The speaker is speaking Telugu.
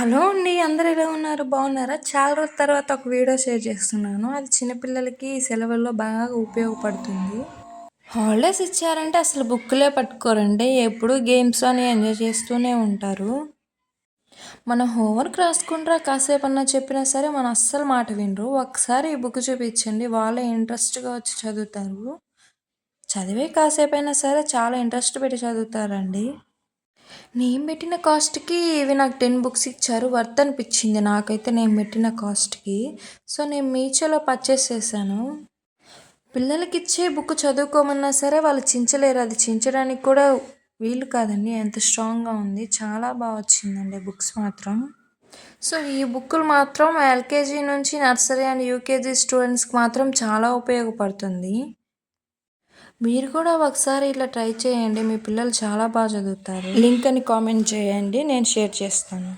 హలో అండి అందరూ ఎలా ఉన్నారు? బాగున్నారా? చాలా రోజుల తర్వాత ఒక వీడియో షేర్ చేస్తున్నాను. అది చిన్నపిల్లలకి సెలవుల్లో బాగా ఉపయోగపడుతుంది. హాలిడేస్ ఇచ్చారంటే అసలు బుక్లే పట్టుకోరండి. ఎప్పుడు గేమ్స్ అని ఎంజాయ్ చేస్తూనే ఉంటారు. మన హోంవర్క్ రాసుకుంటారా కాసేపు అన్నా చెప్పినా సరే మన అస్సలు మాట వినరు. ఒకసారి ఈ బుక్ చూపించండి వాళ్ళే ఇంట్రెస్ట్గా వచ్చి చదువుతారు. చదివే కాసేపు అయినా సరే చాలా ఇంట్రెస్ట్ పెట్టి చదువుతారండి. నేను పెట్టిన కాస్ట్కి ఇవి నాకు టెన్ బుక్స్ ఇచ్చారు వర్త్ అనిపించింది. నాకైతే నేను పెట్టిన కాస్ట్కి. సో నేను మీచోలో పర్చేస్ చేశాను. పిల్లలకి ఇచ్చే బుక్ చదువుకోమన్నా సరే వాళ్ళు చించలేరు. అది చించడానికి కూడా వీలు కాదండి. ఎంత స్ట్రాంగ్గా ఉంది. చాలా బాగా వచ్చిందండి బుక్స్ మాత్రం. సో ఈ బుక్కులు మాత్రం ఎల్కేజీ నుంచి నర్సరీ అండ్ యూకేజీ స్టూడెంట్స్కి మాత్రం చాలా ఉపయోగపడుతుంది. మీరు కూడా ఒకసారి ఇట్లా ట్రై చేయండి. మీ పిల్లలు చాలా బాగా చదువుతారు. లింక్ అని కామెంట్ చేయండి. నేను షేర్ చేస్తాను.